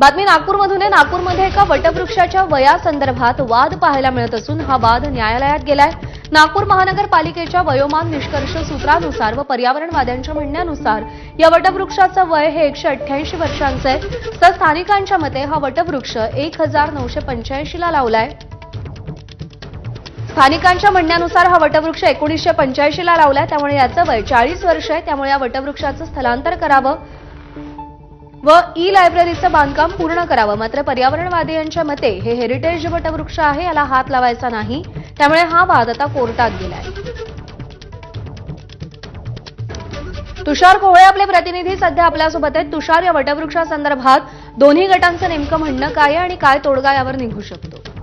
बातमी नागपूरमधून आहे. नागपूरमध्ये एका वटवृक्षाच्या वयासंदर्भात वाद पाहायला मिळत असून हा वाद न्यायालयात गेलाय. नागपूर महानगरपालिकेच्या वयोमान निष्कर्ष सूत्रानुसार व पर्यावरणवाद्यांच्या म्हणण्यानुसार या वटवृक्षाचं वय हे एकशे अठ्ठ्याऐंशी वर्षांचं आहे. तर स्थानिकांच्या मते हा वटवृक्ष एक हजार नऊशे पंच्याऐंशीला लावलाय. स्थानिकांच्या म्हणण्यानुसार हा वटवृक्ष एकोणीसशे पंच्याऐंशीला लावलाय. त्यामुळे याचं वय चाळीस वर्ष आहे. त्यामुळे या वटवृक्षाचं स्थलांतर करावं. व ई लायब्ररीचं बांधकाम पूर्ण करावं. मात्र पर्यावरणवादी यांच्या मते हे हेरिटेज वटवृक्ष आहे याला हात लावायचा नाही. त्यामुळे हा वाद आता कोर्टात गेलाय. तुषार कोहळे आपले प्रतिनिधी सध्या आपल्यासोबत आहेत. तुषार या वटवृक्षासंदर्भात दोन्ही गटांचं नेमकं म्हणणं काय आहे आणि काय तोडगा यावर निघू शकतो?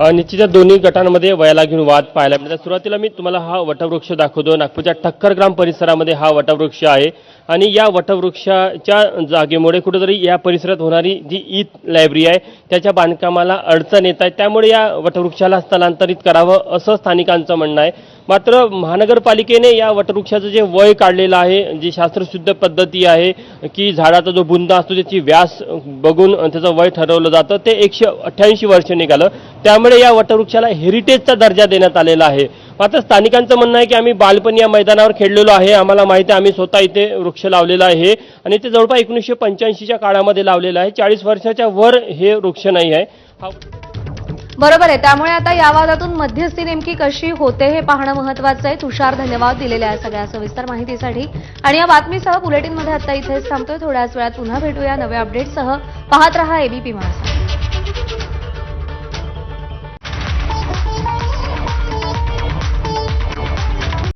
निश्चितच दोन्ही गटांमध्ये वयाला घेऊन वाद पाहायला मिळतात. सुरुवातीला मी तुम्हाला हा वटवृक्ष दाखवतो. नागपूरच्या ठक्कर ग्राम परिसरामध्ये हा वटवृक्ष आहे. आणि या वटवृक्षाच्या जागेमुळे कुठेतरी या परिसरात होणारी जी ईद लायब्ररी आहे त्याच्या बांधकामाला अडचण येत आहे. त्यामुळे या वटवृक्षाला स्थलांतरित करावं असं स्थानिकांचं म्हणणं आहे. मात्र महानगरपालिकेने या वटवृक्षाचं जे वय काढलेलं आहे जी शास्त्रशुद्ध पद्धती आहे की झाडाचा जो बुंदा असतो त्याची व्यास बघून त्याचं वय ठरवलं जातं ते एकशे अठ्ठ्याऐंशी वर्ष निघालं. त्यामुळे या वटवृक्षाला हेरिटेजचा दर्जा देण्यात आलेला आहे. मात्र स्थानिकांचं म्हणणं आहे की आम्ही बालपणी या मैदानावर खेळलेलो आहे. आम्हाला माहिती आहे आम्ही स्वतः इथे वृक्ष लावलेला आहे. आणि ते जवळपास एकोणीसशे पंच्याऐंशीच्या काळामध्ये लावलेलं आहे. चाळीस वर्षाच्या वर हे वृक्ष नाही आहे. बरोबर आहे. त्यामुळे आता या वादातून मध्यस्थी नेमकी कशी होते हे पाहणं महत्वाचं आहे. तुषार धन्यवाद दिलेल्या आहे सगळ्या सविस्तर माहितीसाठी. आणि या बातमीसह बुलेटिनमध्ये आता इथेच थांबतोय. थोड्याच वेळात पुन्हा भेटूया. नव्या अपडेटसह पाहत रहा एबीपी माझा